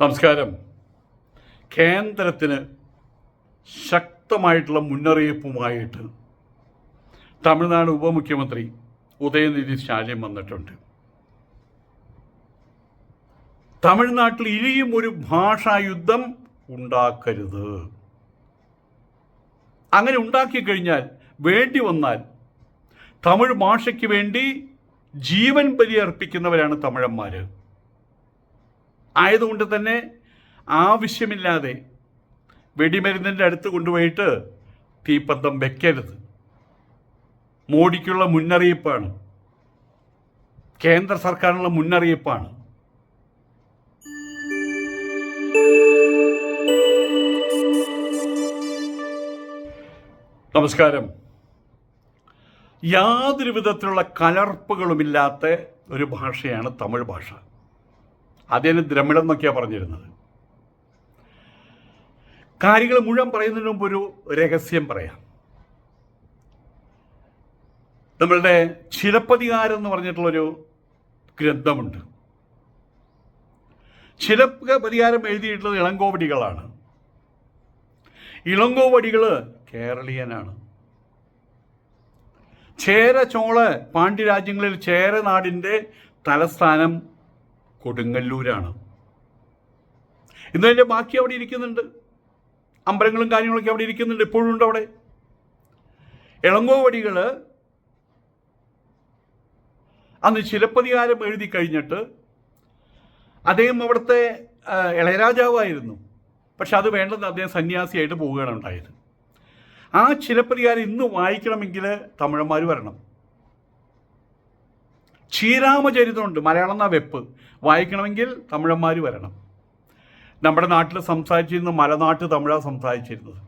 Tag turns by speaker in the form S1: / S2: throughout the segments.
S1: നമസ്കാരം. കേന്ദ്രത്തിന് ശക്തമായിട്ടുള്ള മുന്നറിയിപ്പുമായിട്ട് തമിഴ്നാട് ഉപമുഖ്യമന്ത്രി ഉദയനിധി സ്റ്റാലിൻ വന്നിട്ടുണ്ട്. തമിഴ്നാട്ടിൽ ഇനിയും ഒരു ഭാഷായുദ്ധം ഉണ്ടാക്കരുത്. അങ്ങനെ ഉണ്ടാക്കി കഴിഞ്ഞാൽ വേണ്ടി വന്നാൽ തമിഴ് ഭാഷയ്ക്ക് വേണ്ടി ജീവൻ ബലി അർപ്പിക്കുന്നവരാണ് തമിഴന്മാർ ആയതുകൊണ്ട് തന്നെ ആവശ്യമില്ലാതെ വെടിമരുന്നിന്റെ അടുത്ത് കൊണ്ടുപോയിട്ട് തീപ്പന്തം വെക്കരുത്. മോഡിക്കുള്ള മുന്നറിയിപ്പാണ്. കേന്ദ്ര സർക്കാരിനുള്ള മുന്നറിയിപ്പാണ്. നമസ്കാരം. യാതൊരു വിധത്തിലുള്ള കലർപ്പുകളുമില്ലാത്ത ഒരു ഭാഷയാണ് തമിഴ് ഭാഷ. അതിന് ദ്രമിഡം എന്നൊക്കെയാണ് പറഞ്ഞിരുന്നത്. കാര്യങ്ങൾ മുഴുവൻ പറയുന്നതിന് മുമ്പ് ഒരു രഹസ്യം പറയാം. നമ്മളുടെ ചിലപ്പതികാരം എന്ന് പറഞ്ഞിട്ടുള്ളൊരു ഗ്രന്ഥമുണ്ട്. ചിലപ്പതികാരം എഴുതിയിട്ടുള്ളത് ഇളങ്കോവടികളാണ്. ഇളങ്കോവടികൾ കേരളീയനാണ്. ചേര ചോള പാണ്ഡ്യരാജ്യങ്ങളിൽ ചേര നാടിന്റെ തലസ്ഥാനം കൊടുങ്ങല്ലൂരാണ്. ഇന്നതിന്റെ ബാക്കി അവിടെ ഇരിക്കുന്നുണ്ട്. അമ്പലങ്ങളും കാര്യങ്ങളൊക്കെ അവിടെ ഇരിക്കുന്നുണ്ട്. ഇപ്പോഴും ഉണ്ട് അവിടെ. ഇളങ്കോവടികൾ അന്ന് ചിലപ്പതികാരം എഴുതി കഴിഞ്ഞിട്ട് അദ്ദേഹം അവിടുത്തെ ഇളയരാജാവായിരുന്നു. പക്ഷെ അത് വേണ്ടെന്ന് അദ്ദേഹം സന്യാസിയായിട്ട് പോവുകയാണ് ഉണ്ടായത്. ആ ചിലപ്പതികാരം ഇന്ന് വായിക്കണമെങ്കിൽ തമിഴന്മാർ വരണം. ശ്രീരാമചരിതമുണ്ട് മലയാളം എന്നാ വെപ്പ്. വായിക്കണമെങ്കിൽ തമിഴന്മാർ വരണം. നമ്മുടെ നാട്ടിൽ സംസാരിച്ചിരുന്ന മലനാട്ട് തമിഴാണ് സംസാരിച്ചിരുന്നത്.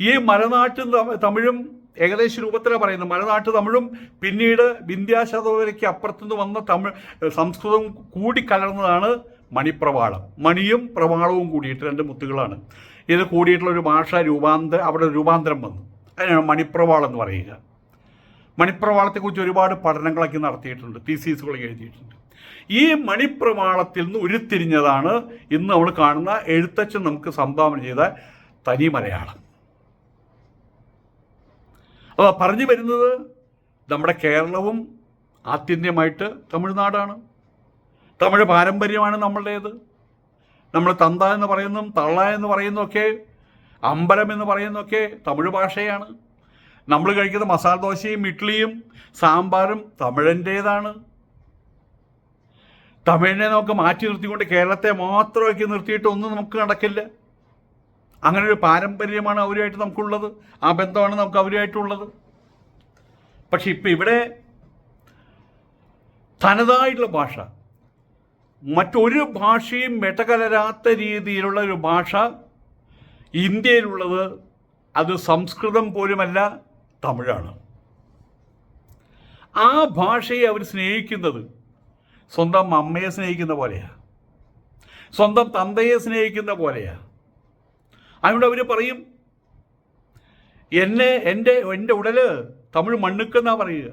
S1: ഈ മലനാട്ട് തമിഴും ഏകദേശ രൂപത്തിലാണ് പറയുന്നത്. മലനാട്ട് തമിഴും പിന്നീട് വിന്ധ്യാശതവരയ്ക്ക് അപ്പുറത്തുനിന്ന് വന്ന തമിഴ് സംസ്കൃതവും കൂടി കലർന്നതാണ് മണിപ്രവാളം. മണിയും പ്രവാളവും കൂടിയിട്ട് രണ്ട് മുത്തുകളാണ്. ഇത് കൂടിയിട്ടുള്ള ഒരു ഭാഷ രൂപാന്തര അവിടെ രൂപാന്തരം വന്നു. അതിനാണ് മണിപ്രവാളം എന്ന് പറയുക. മണിപ്രവാളത്തെക്കുറിച്ച് ഒരുപാട് പഠനങ്ങളൊക്കെ നടത്തിയിട്ടുണ്ട് തീസീസുകളൊക്കെ എഴുതിയിട്ടുണ്ട്. ഈ മണിപ്രവാളത്തിൽ നിന്ന് ഉരുത്തിരിഞ്ഞതാണ് ഇന്ന് നമ്മൾ കാണുന്ന എഴുത്തച്ഛൻ നമുക്ക് സംഭാവന ചെയ്ത തനി മലയാളം. അപ്പോൾ പറഞ്ഞു വരുന്നത് നമ്മുടെ കേരളവും ആത്യന്തികമായിട്ട് തമിഴ്നാടാണ്. തമിഴ് പാരമ്പര്യമാണ് നമ്മളുടേത്. നമ്മൾ തന്ത എന്ന് പറയുന്നതും തള്ള എന്ന് പറയുന്നതൊക്കെ അമ്പലം എന്ന് പറയുന്നതൊക്കെ തമിഴ് ഭാഷയാണ്. നമ്മൾ കഴിക്കുന്ന മസാല ദോശയും ഇഡ്ഡലിയും സാമ്പാറും തമിഴന്റേതാണ് തമിഴിനെ നമുക്ക് മാറ്റി നിർത്തിക്കൊണ്ട് കേരളത്തെ മാത്രമാക്കി നിർത്തിയിട്ട് ഒന്നും നമുക്ക് നടക്കില്ല. അങ്ങനെ ഒരു പാരമ്പര്യമാണ് അവരുമായിട്ട് നമുക്കുള്ളത്. ആ ബന്ധമാണ് നമുക്ക് അവരുമായിട്ടുള്ളത്. പക്ഷെ ഇപ്പം ഇവിടെ തനതായിട്ടുള്ള ഭാഷ. മറ്റൊരു ഭാഷയും മെട്ടകലരാത്ത രീതിയിലുള്ള ഒരു ഭാഷ ഇന്ത്യയിലുള്ളത് അത് സംസ്കൃതം പോലുമല്ല. തമിഴാണ്. ആ ഭാഷയെ അവർ സ്നേഹിക്കുന്നത് സ്വന്തം അമ്മയെ സ്നേഹിക്കുന്ന പോലെയാണ് സ്വന്തം തന്തയെ സ്നേഹിക്കുന്ന പോലെയാണ് അതുകൊണ്ട് അവർ പറയും എന്നെ എന്റെ എന്റെ ഉടൽ തമിഴ് മണ്ണുക്കെന്നാ പറയുക.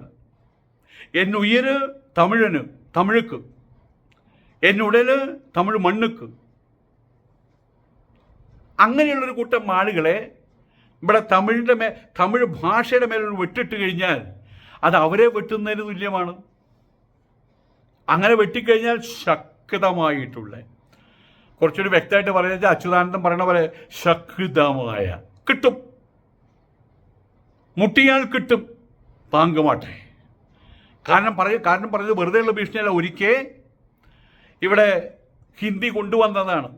S1: എൻ ഉയര് തമിഴന് തമിഴുക്ക്. എൻ ഉടൽ തമിഴ് മണ്ണുക്ക്. അങ്ങനെയുള്ളൊരു കൂട്ടം ആളുകളെ ഇവിടെ തമിഴിന്റെ മേ തമിഴ് ഭാഷയുടെ മേലൊരു വെട്ടിട്ട് കഴിഞ്ഞാൽ അത് അവരെ വെട്ടുന്നതിന് തുല്യമാണ്. അങ്ങനെ വെട്ടിക്കഴിഞ്ഞാൽ ശക്തമായിട്ടുള്ള കുറച്ചുകൂടി വ്യക്തമായിട്ട് പറയുന്നത് അച്യുതാനന്ദം പറയണ പോലെ ശക്തമായ കിട്ടും. മുട്ടിയാൽ കിട്ടും. പാങ്കുമാട്ടെ. കാരണം പറയ കാരണം പറഞ്ഞത് വെറുതെയുള്ള ഭീഷണിയല്ല. ഒരിക്കൽ ഇവിടെ ഹിന്ദി കൊണ്ടുവന്നതാണ്.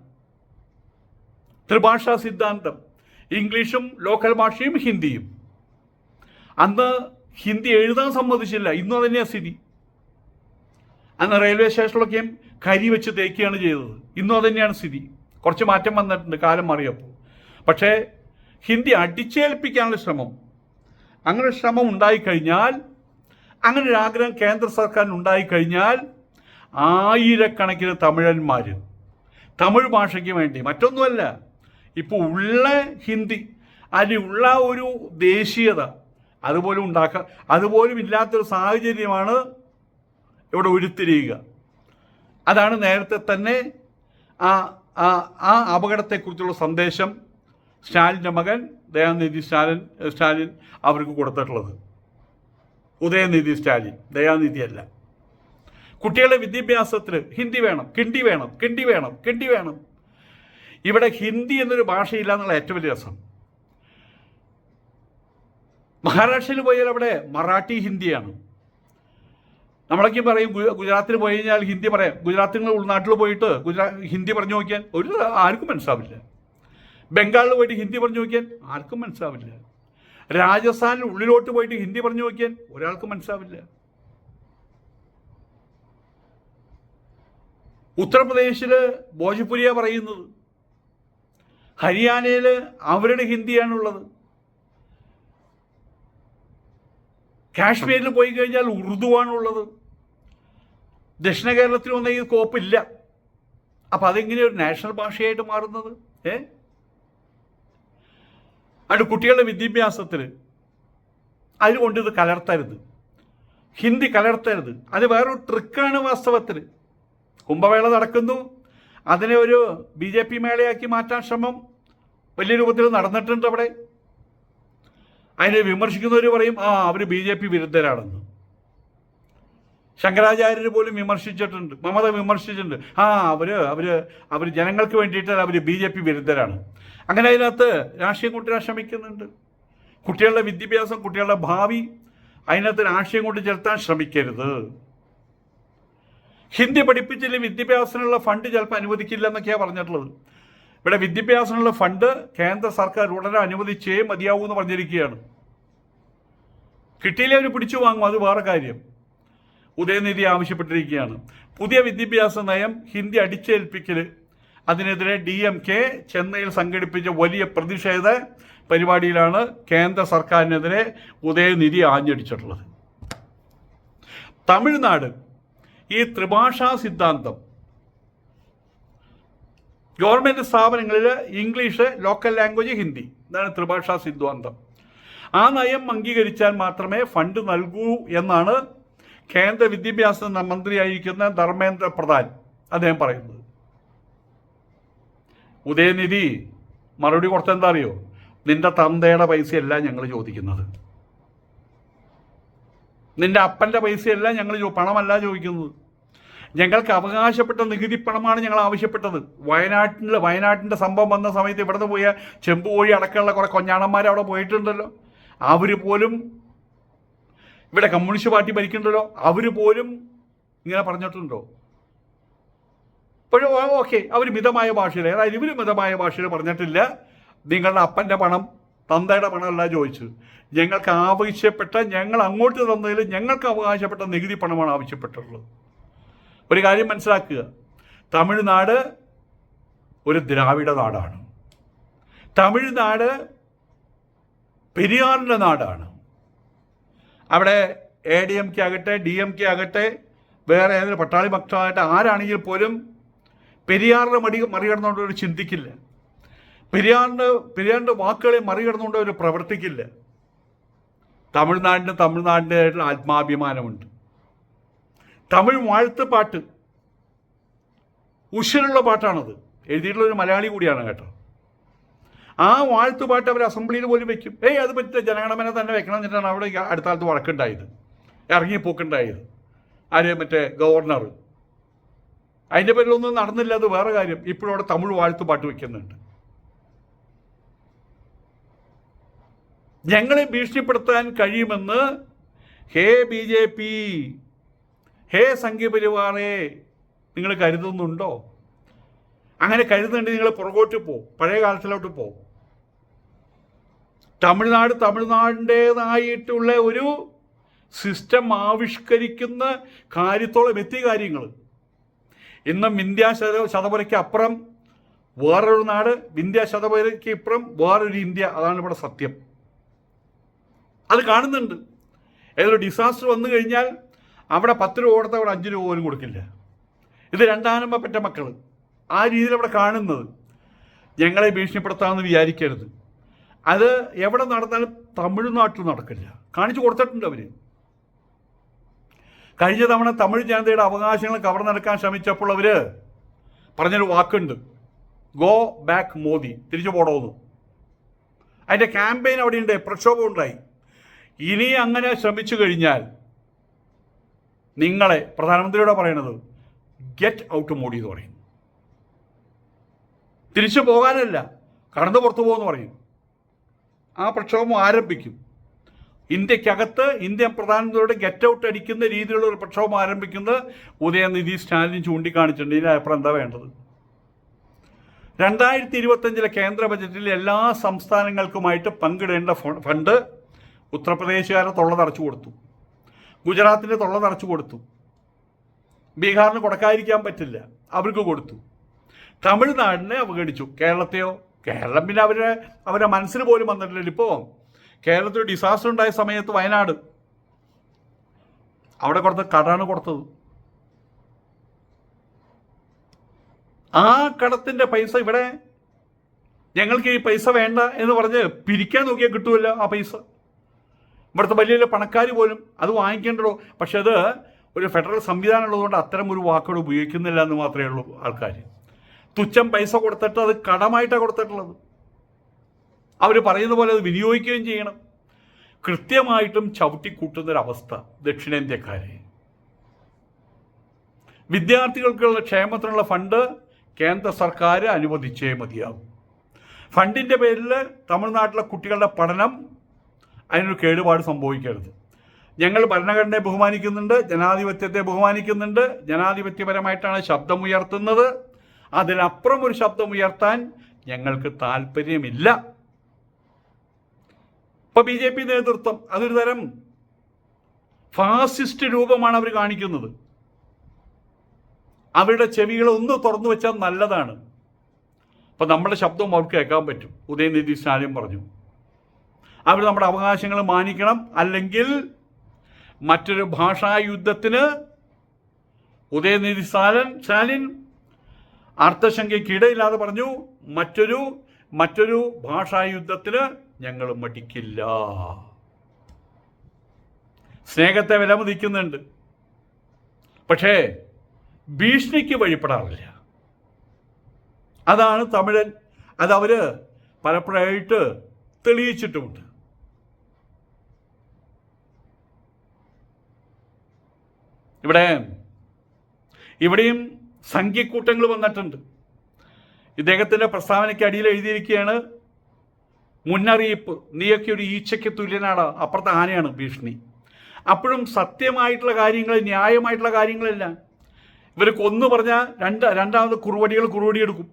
S1: ത്രിഭാഷാ സിദ്ധാന്തം. ഇംഗ്ലീഷും ലോക്കൽ ഭാഷയും ഹിന്ദിയും. അന്ന് ഹിന്ദി എഴുതാൻ സമ്മതിച്ചില്ല. ഇന്നും തന്നെയാണ് സ്ഥിതി. അന്ന് റെയിൽവേ സ്റ്റേഷനിലൊക്കെയും കരി വെച്ച് തേക്കുകയാണ് ചെയ്തത്. ഇന്നും തന്നെയാണ് സ്ഥിതി. കുറച്ച് മാറ്റം വന്നിട്ടുണ്ട്. കാലം മാറിയപ്പോൾ. പക്ഷേ ഹിന്ദി അടിച്ചേൽപ്പിക്കാനുള്ള ശ്രമം. അങ്ങനെ ശ്രമം ഉണ്ടായിക്കഴിഞ്ഞാൽ അങ്ങനെ ഒരു ആഗ്രഹം കേന്ദ്ര സർക്കാരിന് ഉണ്ടായിക്കഴിഞ്ഞാൽ ആയിരക്കണക്കിന് തമിഴന്മാർ തമിഴ് ഭാഷയ്ക്ക് വേണ്ടി. മറ്റൊന്നുമല്ല. ഇപ്പോൾ ഉള്ള ഹിന്ദി അതിനുള്ള ഒരു ദേശീയത അതുപോലും ഉണ്ടാക്കുക അതുപോലും ഇല്ലാത്തൊരു സാഹചര്യമാണ് ഇവിടെ ഉരുത്തിരിയുക. അതാണ് നേരത്തെ തന്നെ ആ ആ ആ അപകടത്തെക്കുറിച്ചുള്ള സന്ദേശം സ്റ്റാലിന്റെ മകൻ ദയാനിധി സ്റ്റാലിൻ സ്റ്റാലിൻ അവർക്ക് കൊടുത്തിട്ടുള്ളത്. ഉദയനിധി സ്റ്റാലിൻ ദയാനിധി അല്ല. കുട്ടികളുടെ വിദ്യാഭ്യാസത്തിൽ ഹിന്ദി വേണം കിണ്ടി വേണം കിണ്ടി വേണം കിണ്ടി വേണം. ഇവിടെ ഹിന്ദി എന്നൊരു ഭാഷയില്ല എന്നുള്ള ഏറ്റവും വലിയ രസം. മഹാരാഷ്ട്രയിൽ പോയാൽ അവിടെ മറാഠി ഹിന്ദിയാണ്. നമ്മളൊക്കെ പറയും ഗുജറാത്തിൽ പോയി കഴിഞ്ഞാൽ ഹിന്ദി പറയാം ഗുജറാത്തിൽ ഉൾനാട്ടിൽ പോയിട്ട് ഗുജറാ ഹിന്ദി പറഞ്ഞു നോക്കിയാൽ ഒരു ആർക്കും മനസ്സിലാവില്ല. ബംഗാളിൽ പോയിട്ട് ഹിന്ദി പറഞ്ഞു നോക്കിയാൽ ആർക്കും മനസ്സിലാവില്ല. രാജസ്ഥാനിൽ ഉള്ളിലോട്ട് പോയിട്ട് ഹിന്ദി പറഞ്ഞു നോക്കിയാൽ ഒരാൾക്കും മനസ്സിലാവില്ല. ഉത്തർപ്രദേശിൽ ഭോജ്പുരിയ പറയുന്നത്. ഹരിയാനയിൽ അവരുടെ ഹിന്ദിയാണുള്ളത്. കാശ്മീരിൽ പോയി കഴിഞ്ഞാൽ ഉറുദുവാണുള്ളത്. ദക്ഷിണ കേരളത്തിൽ വന്നെങ്കിൽ കോപ്പില്ല. അപ്പം അതെങ്ങനെ ഒരു നാഷണൽ ഭാഷയായിട്ട് മാറുന്നത്? ഏ? അത് കുട്ടികളുടെ വിദ്യാഭ്യാസത്തിൽ അതുകൊണ്ട് ഇത് കലർത്തരുത്. ഹിന്ദി കലർത്തരുത്. അത് വേറൊരു ട്രിക്കാണ് വാസ്തവത്തിൽ കുംഭമേള നടക്കുന്നു. അതിനെ ഒരു ബി ജെ പി മേളയാക്കി മാറ്റാൻ ശ്രമം വലിയ രൂപത്തിൽ നടന്നിട്ടുണ്ട് അവിടെ. അതിനെ വിമർശിക്കുന്നവർ പറയും ആ അവർ ബി ജെ പി വിരുദ്ധരാണെന്ന്. ശങ്കരാചാര്യർ പോലും വിമർശിച്ചിട്ടുണ്ട് മമത വിമർശിച്ചിട്ടുണ്ട്. ആ അവർ അവർ അവർ ജനങ്ങൾക്ക് വേണ്ടിയിട്ട് അവർ ബി ജെ പി വിരുദ്ധരാണ്. അങ്ങനെ അതിനകത്ത് രാഷ്ട്രീയം കൊണ്ടുവരാൻ ശ്രമിക്കുന്നുണ്ട്. കുട്ടികളുടെ വിദ്യാഭ്യാസം കുട്ടികളുടെ ഭാവി അതിനകത്ത് രാഷ്ട്രീയം കൊണ്ട് ചെലുത്താൻ ശ്രമിക്കരുത്. ഹിന്ദി പഠിപ്പിച്ചില്ല വിദ്യാഭ്യാസത്തിനുള്ള ഫണ്ട് ചിലപ്പോൾ അനുവദിക്കില്ല എന്നൊക്കെയാണ് പറഞ്ഞിട്ടുള്ളത്. ഇവിടെ വിദ്യാഭ്യാസത്തിനുള്ള ഫണ്ട് കേന്ദ്ര സർക്കാർ ഉടനെ അനുവദിച്ചേ മതിയാവൂ എന്ന് പറഞ്ഞിരിക്കുകയാണ്. കിട്ടിയില്ലേ അവർ പിടിച്ചു വാങ്ങും അത് വേറെ കാര്യം. ഉദയനിധി ആവശ്യപ്പെട്ടിരിക്കുകയാണ്. പുതിയ വിദ്യാഭ്യാസ നയം ഹിന്ദി അടിച്ചേൽപ്പിക്കൽ അതിനെതിരെ ഡി എം കെ ചെന്നൈയിൽ സംഘടിപ്പിച്ച വലിയ പ്രതിഷേധ പരിപാടിയിലാണ് കേന്ദ്ര സർക്കാരിനെതിരെ ഉദയനിധി ആഞ്ഞടിച്ചിട്ടുള്ളത്. തമിഴ്നാട് ഈ ത്രിഭാഷാ സിദ്ധാന്തം. ഗവൺമെന്റ് സ്ഥാപനങ്ങളിൽ ഇംഗ്ലീഷ് ലോക്കൽ ലാംഗ്വേജ് ഹിന്ദി ഇതാണ് ത്രിഭാഷാ സിദ്ധാന്തം. ആ നയം അംഗീകരിച്ചാൽ മാത്രമേ ഫണ്ട് നൽകൂ എന്നാണ് കേന്ദ്ര വിദ്യാഭ്യാസ മന്ത്രിയായിരിക്കുന്ന ധർമ്മേന്ദ്ര പ്രധാൻ അദ്ദേഹം പറയുന്നത്. ഉദയനിധി മറുപടി കൊടുത്തെന്താ അറിയോ? നിന്റെ തന്തയുടെ പൈസയല്ല ഞങ്ങൾ ചോദിക്കുന്നത്. നിന്റെ അപ്പന്റെ പൈസയല്ല ഞങ്ങൾ പണമല്ല ചോദിക്കുന്നത്. ഞങ്ങൾക്ക് അവകാശപ്പെട്ട നികുതി പണമാണ് ഞങ്ങൾ ആവശ്യപ്പെട്ടത്. വയനാട്ടിൽ വയനാട്ടിന്റെ സംഭവം വന്ന സമയത്ത് ഇവിടുന്ന് പോയ ചെമ്പുകോഴി അടക്കമുള്ള കുറേ കൊഞ്ഞാണന്മാർ അവിടെ പോയിട്ടുണ്ടല്ലോ. അവർ പോലും ഇവിടെ കമ്മ്യൂണിസ്റ്റ് പാർട്ടി ഭരിക്കുന്നുണ്ടല്ലോ. അവർ പോലും ഇങ്ങനെ പറഞ്ഞിട്ടുണ്ടോ? ഇപ്പോഴും ഓക്കെ അവർ മിതമായ ഭാഷയിൽ അതായത് ഇവർ മിതമായ ഭാഷയിൽ പറഞ്ഞിട്ടില്ല. നിങ്ങളുടെ അപ്പന്റെ പണം തന്തയുടെ പണമല്ല ചോദിച്ചു ഞങ്ങൾക്ക് ആവശ്യപ്പെട്ട ഞങ്ങൾ അങ്ങോട്ട് തന്നതിൽ ഞങ്ങൾക്ക് അവകാശപ്പെട്ട നികുതി പണമാണ് ആവശ്യപ്പെട്ടിട്ടുള്ളത്. ഒരു കാര്യം മനസ്സിലാക്കുക. തമിഴ്നാട് ഒരു ദ്രാവിഡ നാടാണ്. തമിഴ്നാട് പെരിയാറിന്റെ നാടാണ്. അവിടെ എ ഡി എം കെ ആകട്ടെ ഡി എം കെ ആകട്ടെ വേറെ ഏതൊരു പട്ടാളി ഭക്തമായിട്ട് ആരാണെങ്കിൽ പോലും പെരിയാറിനെ മടി മറികടന്നുകൊണ്ട് അവർ ചിന്തിക്കില്ല. പെരിയാറിന്റെ പെരിയാറിന്റെ വാക്കുകളെ മറികടന്നുകൊണ്ട് അവർ പ്രവർത്തിക്കില്ല. തമിഴ്നാടിന് തമിഴ്നാടിന്റെ ആത്മാഭിമാനമുണ്ട്. തമിഴ് വാഴ്ത്ത് പാട്ട്. ഉഷരുള്ള പാട്ടാണത്. എഴുതിയിട്ടുള്ള ഒരു മലയാളി കൂടിയാണ് കേട്ടോ. ആ വാഴ്ത്തുപാട്ട് അവർ അസംബ്ലിയിൽ പോലും വെക്കും. ഏയ് അത് പറ്റില്ല. ജനഗണമന തന്നെ വെക്കണം എന്നിട്ടാണ് അവിടെ അടുത്ത കാലത്ത് വഴക്കുണ്ടായത്. ഇറങ്ങിപ്പോക്കുണ്ടായത് ആര് മറ്റേ ഗവർണർ. അതിന്റെ പേരിലൊന്നും നടന്നില്ല. അത് വേറെ കാര്യം. ഇപ്പോഴും അവിടെ തമിഴ് വാഴ്ത്തുപാട്ട് വെക്കുന്നുണ്ട്. ഞങ്ങളെ ഭീഷണിപ്പെടുത്താൻ കഴിയുമെന്ന് ഹേ ബി ജെ പി ഹേ സംഘപരിവാറേ നിങ്ങൾ കരുതുന്നുണ്ടോ? അങ്ങനെ കരുതുന്നുണ്ടെങ്കിൽ നിങ്ങൾ പുറകോട്ട് പോ പഴയ കാലത്തിലോട്ട് പോ. തമിഴ്നാട് തമിഴ്നാടിന്റേതായിട്ടുള്ള ഒരു സിസ്റ്റം ആവിഷ്കരിക്കുന്ന കാര്യത്തോളം എത്തിയ കാര്യങ്ങൾ. ഇന്നും ഇന്ത്യ ശത ശതപരയ്ക്ക് അപ്പുറം വേറൊരു നാട് ഇന്ത്യ ശതപരയ്ക്ക് ഇപ്പുറം വേറൊരു ഇന്ത്യ. അതാണ് ഇവിടെ സത്യം. അത് കാണുന്നുണ്ട്. ഏതൊരു ഡിസാസ്റ്റർ വന്നു കഴിഞ്ഞാൽ അവിടെ പത്ത് രൂപ കൊടുത്ത അവിടെ അഞ്ച് രൂപ പോലും കൊടുക്കില്ല. ഇത് രണ്ടാനമ്മ പെറ്റ മക്കൾ ആ രീതിയിൽ അവിടെ കാണുന്നത്. ഞങ്ങളെ ഭീഷണിപ്പെടുത്താമെന്ന് വിചാരിക്കരുത്. അത് എവിടെ നടന്നാലും തമിഴ്നാട്ടിൽ നടക്കില്ല. കാണിച്ചു കൊടുത്തിട്ടുണ്ട് അവർ കഴിഞ്ഞ തവണ തമിഴ് ജനതയുടെ അവകാശങ്ങൾ കവർന്നെടുക്കാൻ ശ്രമിച്ചപ്പോൾ അവർ പറഞ്ഞൊരു വാക്കുണ്ട്. Go back Modi. തിരിച്ചു പോടോന്ന്. അതിന്റെ ക്യാമ്പയിൻ അവിടെയുണ്ട്. പ്രക്ഷോഭം ഉണ്ടായി. ഇനി അങ്ങനെ ശ്രമിച്ചു കഴിഞ്ഞാൽ നിങ്ങളെ പ്രധാനമന്ത്രിയോട് പറയണത് ഗെറ്റ് ഔട്ട് മോഡി എന്ന് പറയും. തിരിച്ചു പോകാനല്ല കടന്നു പുറത്തു പോകുമെന്ന് പറയും. ആ പ്രക്ഷോഭം ആരംഭിക്കും. ഇന്ത്യക്കകത്ത് ഇന്ത്യൻ പ്രധാനമന്ത്രിയുടെ ഗെറ്റ് ഔട്ട് അടിക്കുന്ന രീതിയിലുള്ള ഒരു പ്രക്ഷോഭം ആരംഭിക്കുന്നത് ഉദയനിധി സ്റ്റാലിൻ ചൂണ്ടിക്കാണിച്ചിട്ടുണ്ട്. ഇതിന്റെ അപ്പുറം എന്താ വേണ്ടത്? രണ്ടായിരത്തി ഇരുപത്തഞ്ചിലെ കേന്ദ്ര ബജറ്റിൽ എല്ലാ സംസ്ഥാനങ്ങൾക്കുമായിട്ട് പങ്കിടേണ്ട ഫണ്ട് ഉത്തർപ്രദേശുകാരെ തൊള്ള കൊടുത്തു. ഗുജറാത്തിന്റെ തൊള്ള നിറച്ചു കൊടുത്തു. ബീഹാറിന് കൊടുക്കാതിരിക്കാൻ പറ്റില്ല. അവർക്ക് കൊടുത്തു. തമിഴ്നാടിനെ അവഗണിച്ചു. കേരളത്തെയോ? കേരളം പിന്നെ അവരെ അവരുടെ മനസ്സിന് പോലും വന്നിട്ടില്ല ഇപ്പോൾ കേരളത്തിൽ ഡിസാസ്റ്റർ ഉണ്ടായ സമയത്ത് വയനാട്. അവിടെ കൊടുത്ത കടാണ് കൊടുത്തത്. ആ കടത്തിന്റെ പൈസ ഇവിടെ. ഞങ്ങൾക്ക് ഈ പൈസ വേണ്ട എന്ന് പറഞ്ഞ് പിരിക്കാൻ നോക്കിയാൽ കിട്ടുമല്ലോ ആ പൈസ. ഇവിടുത്തെ വലിയ പണക്കാർ പോലും അത് വാങ്ങിക്കേണ്ടതോ? പക്ഷെ അത് ഒരു ഫെഡറൽ സംവിധാനം ഉള്ളതുകൊണ്ട് അത്തരം ഒരു വാക്കുകൾ ഉപയോഗിക്കുന്നില്ല എന്ന് മാത്രമേ ഉള്ളൂ ആൾക്കാർ തുച്ഛം പൈസ കൊടുത്തിട്ട് അത് കടമായിട്ടാണ് കൊടുത്തിട്ടുള്ളത്. അവർ പറയുന്ന പോലെ അത് വിനിയോഗിക്കുകയും ചെയ്യണം. കൃത്യമായിട്ടും ചവിട്ടിക്കൂട്ടുന്നൊരവസ്ഥ ദക്ഷിണേന്ത്യക്കാരെ. വിദ്യാർത്ഥികൾക്കുള്ള ക്ഷേമത്തിനുള്ള ഫണ്ട് കേന്ദ്ര സർക്കാർ അനുവദിച്ചേ മതിയാവും. ഫണ്ടിന്റെ പേരിൽ തമിഴ്നാട്ടിലെ കുട്ടികളുടെ പഠനം അതിനൊരു കേടുപാട് സംഭവിക്കരുത്. ഞങ്ങൾ ഭരണഘടനയെ ബഹുമാനിക്കുന്നുണ്ട് ജനാധിപത്യത്തെ ബഹുമാനിക്കുന്നുണ്ട്. ജനാധിപത്യപരമായിട്ടാണ് ശബ്ദമുയർത്തുന്നത്. അതിനപ്പുറം ഒരു ശബ്ദമുയർത്താൻ ഞങ്ങൾക്ക് താല്പര്യമില്ല ഇപ്പൊ ബി ജെ പി നേതൃത്വം അതൊരു തരം ഫാസിസ്റ്റ് രൂപമാണ് അവർ കാണിക്കുന്നത്. അവരുടെ ചെവികൾ ഒന്ന് തുറന്നു വെച്ചാൽ നല്ലതാണ്. അപ്പം നമ്മുടെ ശബ്ദം അവർക്ക് കേൾക്കാൻ പറ്റും. ഉദയനിധി സ്റ്റാലിൻ പറഞ്ഞു അവർ നമ്മുടെ അവകാശങ്ങൾ മാനിക്കണം. അല്ലെങ്കിൽ മറ്റൊരു ഭാഷാ യുദ്ധത്തിന് ഉദയനിധി സ്റ്റാലിൻ സ്റ്റാലിൻ അർത്ഥശങ്കയ്ക്കിടയില്ലാതെ പറഞ്ഞു മറ്റൊരു മറ്റൊരു ഭാഷാ യുദ്ധത്തിന് ഞങ്ങൾ മടിക്കില്ല. സ്നേഹത്തെ വിലമതിക്കുന്നുണ്ട്. പക്ഷേ ഭീഷണിക്ക് വഴിപ്പെടാറില്ല. അതാണ് തമിഴൻ അതവർ പലപ്പോഴായിട്ട് തെളിയിച്ചിട്ടുമുണ്ട്. ഇവിടെ ഇവിടെയും സംഖ്യക്കൂട്ടങ്ങൾ വന്നിട്ടുണ്ട്. ഇദ്ദേഹത്തിന്റെ പ്രസ്താവനയ്ക്ക് അടിയിൽ എഴുതിയിരിക്കുകയാണ് മുന്നറിയിപ്പ് നീയൊക്കെ ഒരു ഈച്ചയ്ക്ക് തുല്യനാണ് അപ്പുറത്തെ ആനയാണ് ഭീഷണി. അപ്പോഴും സത്യമായിട്ടുള്ള കാര്യങ്ങൾ ന്യായമായിട്ടുള്ള കാര്യങ്ങളല്ല. ഇവർ കൊന്നു പറഞ്ഞാൽ രണ്ട് രണ്ടാമത് കുറുവടികൾ കുറുവടി എടുക്കും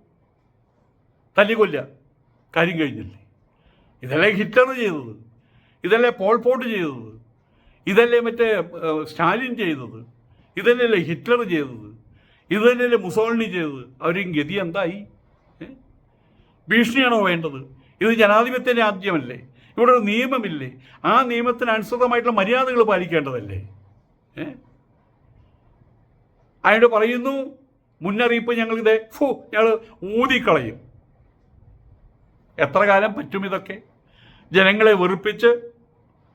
S1: തല്ലിക്കൊല്ല. കാര്യം കഴിഞ്ഞില്ലേ? ഇതല്ലേ ഹിറ്റ്ലർ ചെയ്തത്. ഇതല്ലേ പോൾ പോട്ട് ചെയ്തത്. ഇതല്ലേ മറ്റേ സ്റ്റാലിൻ ചെയ്തത്. ഇതന്നെയല്ലേ ഹിറ്റ്ലർ ചെയ്തത്? ഇത് തന്നെയല്ലേ മുസോളിനി ചെയ്തത്? അവരും ഗതി എന്തായി? ഭീഷണിയാണോ വേണ്ടത്? ഇത് ജനാധിപത്യ രാജ്യമല്ലേ? ഇവിടെ ഒരു നിയമമില്ലേ? ആ നിയമത്തിന് അനുസൃതമായിട്ടുള്ള മര്യാദകൾ പാലിക്കേണ്ടതല്ലേ? അയാൾ പറയുന്നു മുന്നറിയിപ്പ് ഞങ്ങളിത് ഫു ഞങ്ങൾ ഊതിക്കളയും. എത്ര കാലം പറ്റും ഇതൊക്കെ? ജനങ്ങളെ വെറുപ്പിച്ച്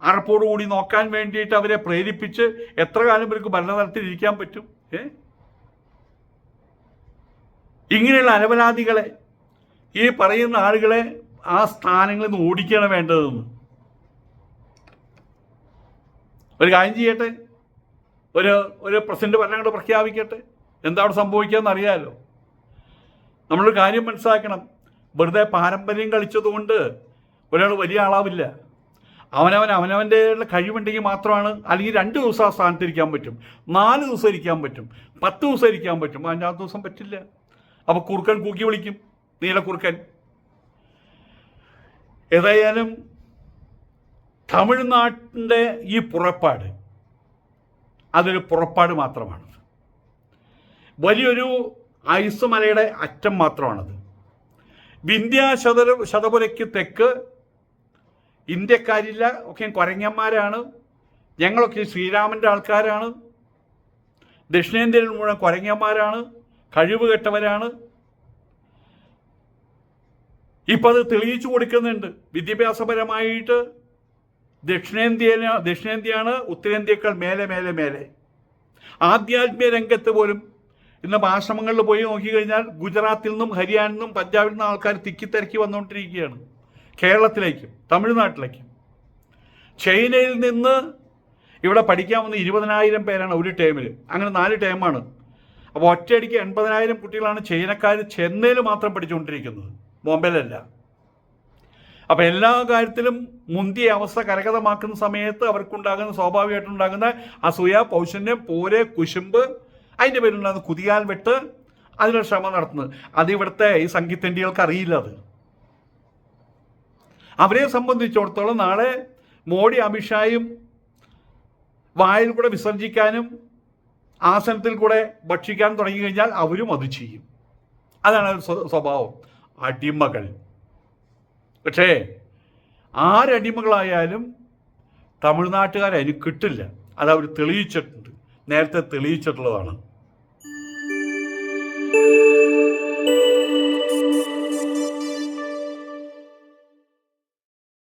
S1: അറപ്പോടുകൂടി നോക്കാൻ വേണ്ടിയിട്ട് അവരെ പ്രേരിപ്പിച്ച് എത്ര കാലം ഇവർക്ക് ഭരണതലത്തിൽ ഇരിക്കാൻ പറ്റും? ഏ? ഇങ്ങനെയുള്ള അനവരാധികളെ ഈ പറയുന്ന ആളുകളെ ആ സ്ഥാനങ്ങളിൽ നിന്ന് ഓടിക്കുകയാണ് വേണ്ടതെന്ന്. ഒരു കാര്യം ചെയ്യട്ടെ? ഒരു ഒരു പ്രസിഡന്റ് ഭരണം കൂടെ പ്രഖ്യാപിക്കട്ടെ? എന്താണ് അവിടെ സംഭവിക്കാമെന്ന് അറിയാമല്ലോ നമ്മളൊരു കാര്യം മനസ്സിലാക്കണം. വെറുതെ പാരമ്പര്യം കളിച്ചതുകൊണ്ട് ഒരാൾ വലിയ ആളാവില്ല. അവനവൻ അവനവന്റെ കഴിവുണ്ടെങ്കിൽ മാത്രമാണ് അല്ലെങ്കിൽ രണ്ട് ദിവസം ആ സ്ഥാനത്ത് ഇരിക്കാൻ പറ്റും. നാല് ദിവസം ഇരിക്കാൻ പറ്റും. പത്ത് ദിവസം ഇരിക്കാൻ പറ്റും. അഞ്ചാമത്തെ ദിവസം പറ്റില്ല. അപ്പോൾ കുറുക്കൻ കൂക്കി വിളിക്കും. നീലക്കുറുക്കൻ ഏതായാലും തമിഴ്നാട്ടിന്റെ ഈ പുറപ്പാട് അതൊരു പുറപ്പാട് മാത്രമാണ് വലിയൊരു ഐസ് മലയുടെ അറ്റം മാത്രമാണത്. വിന്ധ്യാ ശതപുരയ്ക്ക് തെക്ക് ഇന്ത്യക്കാരില്ല ഒക്കെ കുരങ്ങന്മാരാണ്. ഞങ്ങളൊക്കെ ശ്രീരാമന്റെ ആൾക്കാരാണ്. ദക്ഷിണേന്ത്യയിൽ മുഴുവൻ കുരങ്ങന്മാരാണ്. കഴിവ് കെട്ടവരാണ്. ഇപ്പം അത് തെളിയിച്ചു കൊടുക്കുന്നുണ്ട്. വിദ്യാഭ്യാസപരമായിട്ട് ദക്ഷിണേന്ത്യയിലെ ദക്ഷിണേന്ത്യയാണ് ഉത്തരേന്ത്യയേക്കാൾ മേലെ മേലെ മേലെ. ആധ്യാത്മിക രംഗത്ത് പോലും ഇന്ന് ആശ്രമങ്ങളിൽ പോയി നോക്കിക്കഴിഞ്ഞാൽ ഗുജറാത്തിൽ നിന്നും ഹരിയാനയിൽ നിന്നും പഞ്ചാബിൽ നിന്നും ആൾക്കാർ തിക്കിത്തിരക്കി വന്നുകൊണ്ടിരിക്കുകയാണ്. കേരളത്തിലേക്കും തമിഴ്നാട്ടിലേക്കും. ചൈനയിൽ നിന്ന് ഇവിടെ പഠിക്കാൻ വന്ന ഇരുപതിനായിരം പേരാണ് ഒരു ടേമിൽ. അങ്ങനെ നാല് ടേമാണ് അപ്പോൾ ഒറ്റയടിക്ക് എൺപതിനായിരം കുട്ടികളാണ് ചൈനക്കാർ ചെന്നൈയിൽ മാത്രം പഠിച്ചുകൊണ്ടിരിക്കുന്നത്. ബോംബെയിലല്ല. അപ്പോൾ എല്ലാ കാര്യത്തിലും മുന്തിയ അവസ്ഥ കരകതമാക്കുന്ന സമയത്ത് അവർക്കുണ്ടാകുന്ന സ്വാഭാവികമായിട്ടുണ്ടാകുന്ന അസൂയ പൗഷന്യം പോരെ കുശുമ്പ് അതിന്റെ പേരിലുണ്ടാകുന്ന കുതിയാൽ വെട്ട് അതിനൊരു ശ്രമം നടത്തുന്നത്. അത് ഇവിടുത്തെ ഈ സംഗീതന്റെ അറിയില്ല അത്. അവരെ സംബന്ധിച്ചിടത്തോളം നാളെ മോഡി അമിത്ഷായും വായിൽ കൂടെ വിസർജിക്കാനും ആസനത്തിൽ കൂടെ ഭക്ഷിക്കാൻ തുടങ്ങി കഴിഞ്ഞാൽ അവരും അത് ചെയ്യും. അതാണ് സ്വഭാവം. അടിമകൾ. പക്ഷേ ആരടിമകളായാലും തമിഴ്നാട്ടുകാരെ അതിന് കിട്ടില്ല. അത് അവർ തെളിയിച്ചിട്ടുണ്ട്. നേരത്തെ തെളിയിച്ചിട്ടുള്ളതാണ്.